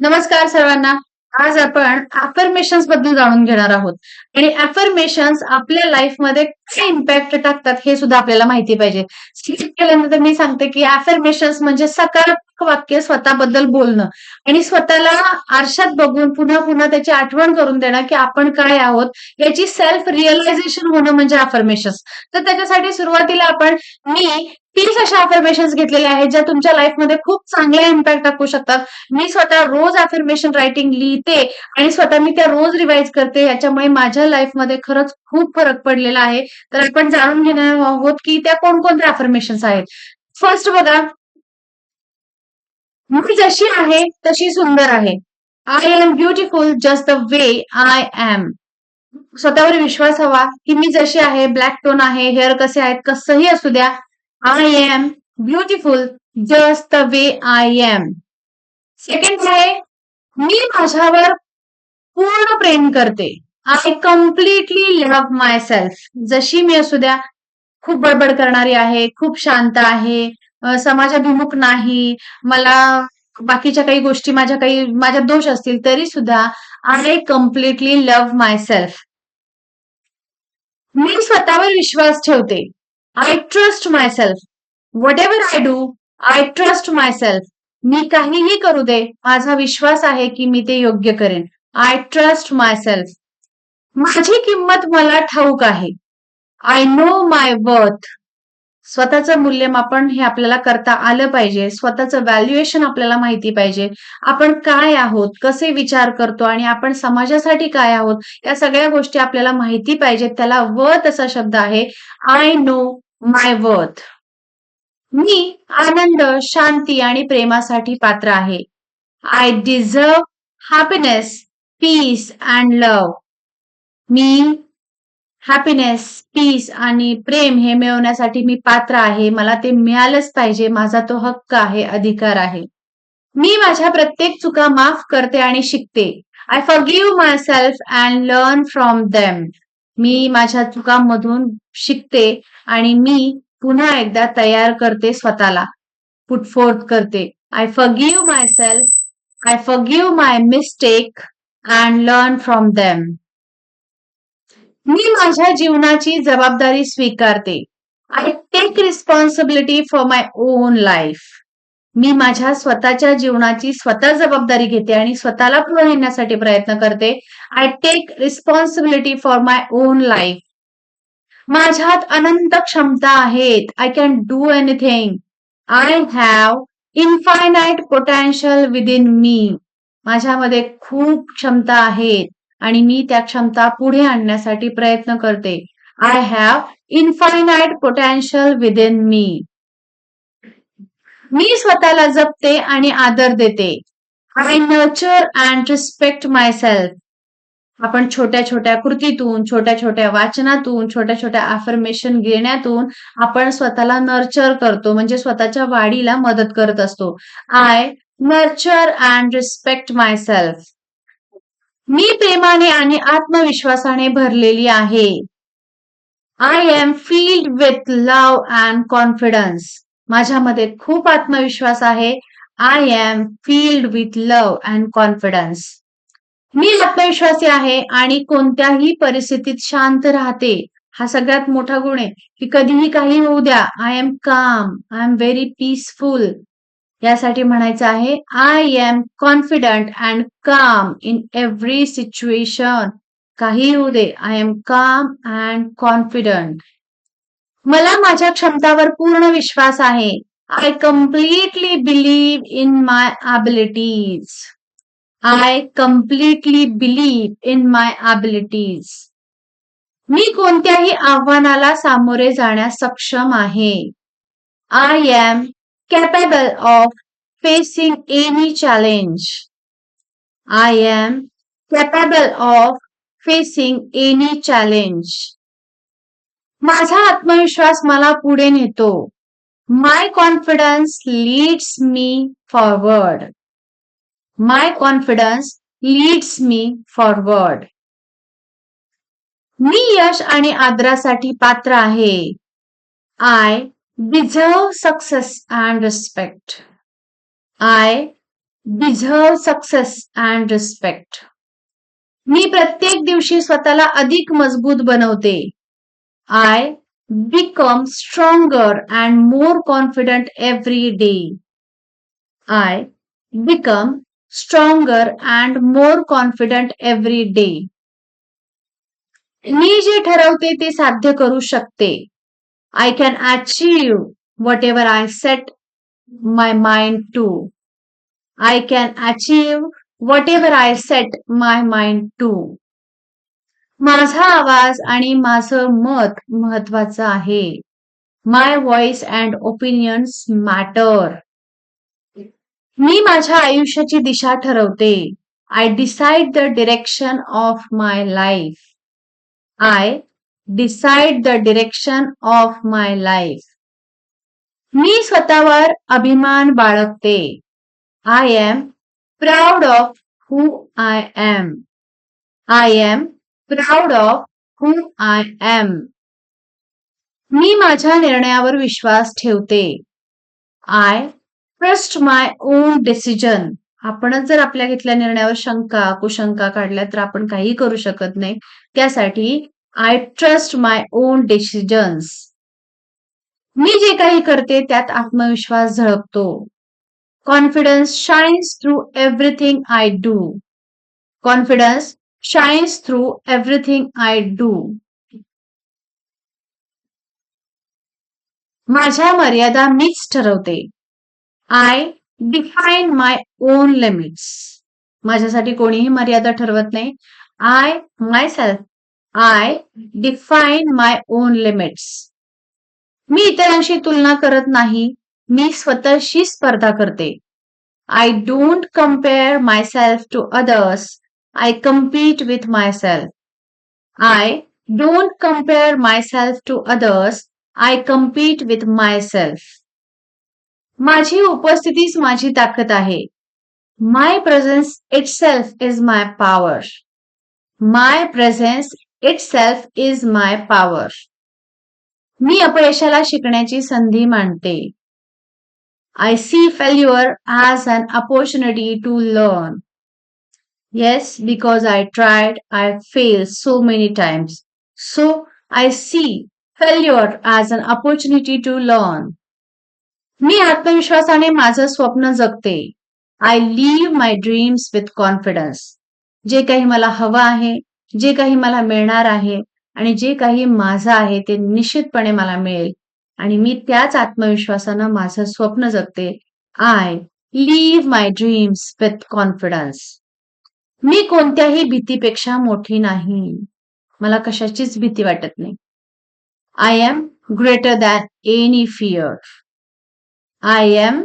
नमस्कार सर्वांना. आज आपण अफर्मेशन्सबद्दल जाणून घेणार आहोत आणि अफर्मेशन्स आपल्या लाईफमध्ये काय इम्पॅक्ट टाकतात हे सुद्धा आपल्याला माहिती पाहिजे. स्किप केल्यानंतर मी सांगते, की अफर्मेशन्स म्हणजे सकारात्मक वाक्य स्वतःबद्दल बोलणं आणि स्वतःला आरशात बघून पुन्हा-पुन्हा त्याची आठवण करून देणं, की आपण काय आहोत याची सेल्फ रिअलायझेशन होणं म्हणजे अफर्मेशन्स. तर त्याच्यासाठी सुरुवातीला आपण मी तीस अशा अफर्मेशन्स घेतलेल्या आहेत, ज्या तुमच्या लाईफमध्ये खूप चांगला इम्पॅक्ट टाकू शकतात. मी स्वतः रोज अफर्मेशन रायटिंग लिहिते आणि स्वतः मी त्या रोज रिवाईज करते. याच्यामुळे माझ्या लाईफमध्ये खरंच खूप फरक पडलेला आहे. तर आपण जाणून घेणार आहोत, की त्या कोणकोणत्या अफर्मेशन्स आहेत. फर्स्ट बघा मी जशी आहे तशी सुंदर आहे. I am beautiful just the way I am. स्वतःवर विश्वास हवा, की मी जशी आहे, ब्लॅक टोन आहे, हेअर कसे आहेत, कसंही असू द्या. I am beautiful just the way I am. Second आहे, मी माझ्यावर पूर्ण प्रेम करते. I completely love myself जशी मी असू द्या, खूप बडबड करणारी आहे, खूप शांत आहे, समाजाभिमुख नाही, मला बाकीच्या काही गोष्टी माझ्या काही माझ्या दोष असतील तरी सुद्धा I completely love myself मी स्वतःवर विश्वास ठेवते. I trust myself whatever I do, I trust myself मी काहीही करू दे, माझा विश्वास आहे, की मी ते योग्य करेन. आय ट्रस्ट माय सेल्फ माझी किंमत मला ठाऊक आहे. I know my worth. स्वतःचं मूल्यमापन हे आपल्याला करता आलं पाहिजे. स्वतःचं व्हॅल्युएशन आपल्याला माहिती पाहिजे. आपण काय आहोत, कसे विचार करतो आणि आपण समाजासाठी काय आहोत, या सगळ्या गोष्टी आपल्याला माहिती पाहिजेत. त्याला वर्थ असा शब्द आहे. I know my worth. मी आनंद, शांती आणि प्रेमासाठी पात्र आहे. I deserve happiness, peace and love. Me happiness, peace आणि प्रेम हे मिळवण्यासाठी मी पात्र आहे. मला ते मिळालंच पाहिजे. माझा तो हक्क आहे, अधिकार आहे. मी माझ्या प्रत्येक चुका माफ करते आणि शिकते. I forgive myself and learn from them. मी माझ्या चुकांमधून शिकते आणि मी पुन्हा एकदा तयार करते स्वतःला. पुट फोर्थ करते. I forgive myself I forgive my mistake and learn from them. मी माझ्या जीवनाची जबाबदारी स्वीकारते. I take responsibility for my own life. मी माझ्या स्वतःच्या जीवनाची स्वतः जबाबदारी घेते आणि स्वतःला पुढे नेण्यासाठी प्रयत्न करते. I take responsibility for my own life. माझ्यात अनंत क्षमता आहेत. I can do anything. I have infinite potential within me. माझ्यामध्ये खूप क्षमता आहेत आणि मी त्या क्षमता पुढे आणण्यासाठी प्रयत्न करते. I have infinite potential within me. मी स्वतःला जपते आणि आदर देते. I nurture and respect myself आपण छोट्या-छोट्या कृतीतून, छोट्या-छोट्या वाचनातून, छोट्या-छोट्या अफर्मेशन घेण्यातून आपण स्वतःला नर्चर करतो म्हणजे स्वतःच्या वाढीला मदत करत असतो. I nurture and respect myself मी प्रेमाने आणि आत्मविश्वासाने भरलेली आहे. I am filled with love and confidence. माझ्यामध्ये खूप आत्मविश्वास आहे. I am filled with love and confidence. मी आत्मविश्वासी आहे आणि कोणत्याही परिस्थितीत शांत राहते. हा सगळ्यात मोठा गुण आहे, की कधीही काही होऊ द्या. I am calm. I am very peaceful. यासाठी म्हणायचं आहे I am confident and calm in every situation. काहीही होऊ दे. I am calm and confident. मला माझ्या क्षमतावर पूर्ण विश्वास आहे. I completely believe in my abilities I completely believe in my abilities मी कोणत्याही आव्हानाला सामोरे जाण्यास सक्षम आहे. I am capable of facing any challenge. I am capable of facing any challenge. माझा आत्मविश्वास मला पुढे नेतो. My confidence leads me forward. My confidence leads me forward. मी यश आणि आदरासाठी पात्र आहे. I deserve success and respect. I deserve success and respect मी प्रत्येक दिवशी स्वतःला अधिक मजबूत बनवते I become stronger and more confident every day I become stronger and more confident every day मी जे ठरवते ते साध्य करू शकते. I can achieve whatever I set my mind to I can achieve whatever I set my mind to माझा आवाज आणि माझं मत महत्वाचं आहे. My voice and opinions matter मी माझ्या आयुष्याची दिशा ठरवते. I decide the direction of my life I decide the direction of my life मी स्वतःवर अभिमान बाळगते. I am proud of who I am I am proud of who I am मी माझ्या निर्णयावर विश्वास ठेवते. I trust my own decision आपणच जर आपल्या घेतल्या निर्णयावर शंका कुशंका काढल्या तर आपण काही करू शकत नाही. त्यासाठी I trust my own decisions मी जे काही करते त्यात आत्मविश्वास झळकतो. Confidence shines through everything I do confidence shines through everything I do माझ्या मर्यादा मीच ठरवते. I define my own limits माझ्यासाठी कोणीही मर्यादा ठरवत नाही. I myself I define my own limits मी इतरांशी तुलना करत नाही. मी स्वतःशी स्पर्धा करते. I don't compare myself to others I compete with myself. I I don't myself to others. To compete I myself. माझी उपस्थितीच माझी ताकद आहे my presence itself is my power my presence itself is my power मी अपयशाला शिकण्याची संधी मानते I see failure as an opportunity to learn yes because I tried I fail so many times. So I see failure as an opportunity to learn. मी आत्मविश्वासाने माझं स्वप्न जगते. I live my dreams with confidence जे काही मला हवं आहे जे काही मला मिळणार आहे आणि जे काही माझं आहे ते निश्चितपणे मला मिळेल. आणि मी त्याच आत्मविश्वासानं माझं स्वप्न जगते. I live my dreams with confidence मी कोणत्याही भीतीपेक्षा मोठी नाही. मला कशाचीच भीती वाटत नाही. I am greater than any fear I am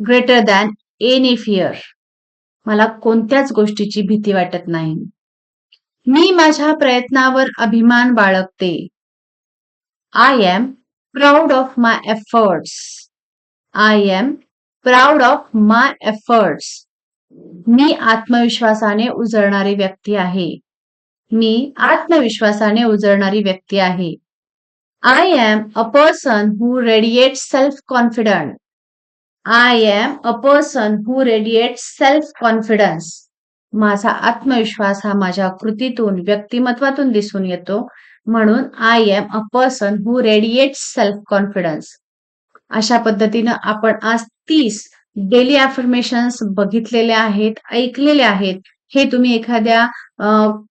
greater than any fear मला कोणत्याच गोष्टीची भीती वाटत नाही. मी माझ्या प्रयत्नावर अभिमान बाळगते. I am proud of my efforts I am proud of my efforts मी आत्मविश्वासाने उजळणारी व्यक्ती आहे. मी आत्मविश्वासाने उजळणारी व्यक्ती आहे. I am a person who radiate self confident I am a person who radiate self confidence माझा आत्मविश्वास हा माझ्या कृतीतून व्यक्तिमत्वातून दिसून येतो. म्हणून I am a person who radiate self confidence अशा पद्धतीनं आपण आज तीस डेली अफर्मेशन्स बघितलेले आहेत ऐकलेले आहेत हे तुम्ही एखाद्या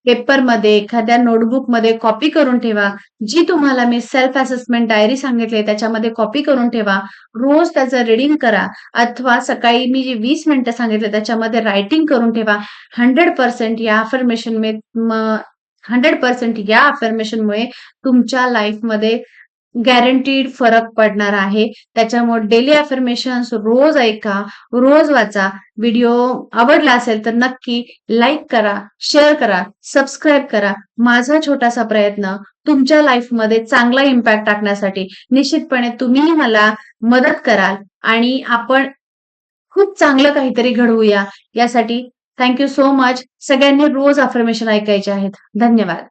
पेपरमध्ये एखाद्या नोटबुकमध्ये कॉपी करून ठेवा. जी तुम्हाला मी सेल्फ असेसमेंट डायरी सांगितली त्याच्यामध्ये कॉपी करून ठेवा. रोज त्याचं रिडिंग करा. अथवा सकाळी मी जी वीस मिनिटं सांगितले त्याच्यामध्ये रायटिंग करून ठेवा. हंड्रेड पर्सेंट या अफर्मेशन हंड्रेड पर्सेंट या अफर्मेशनमुळे तुमच्या लाईफमध्ये गॅरंटीड फरक पडणार आहे. त्याच्यामुळे डेली अफर्मेशन्स रोज ऐका रोज वाचा. व्हिडिओ आवडला असेल तर नक्की लाईक करा शेअर करा सबस्क्राईब करा. माझा छोटासा प्रयत्न तुमच्या लाईफमध्ये चांगला इम्पॅक्ट टाकण्यासाठी निश्चितपणे तुम्ही मला मदत कराल आणि आपण खूप चांगलं काहीतरी घडवूया. यासाठी थँक्यू सो मच सगळ्यांनी रोज अफर्मेशन ऐकायचे आहेत. धन्यवाद.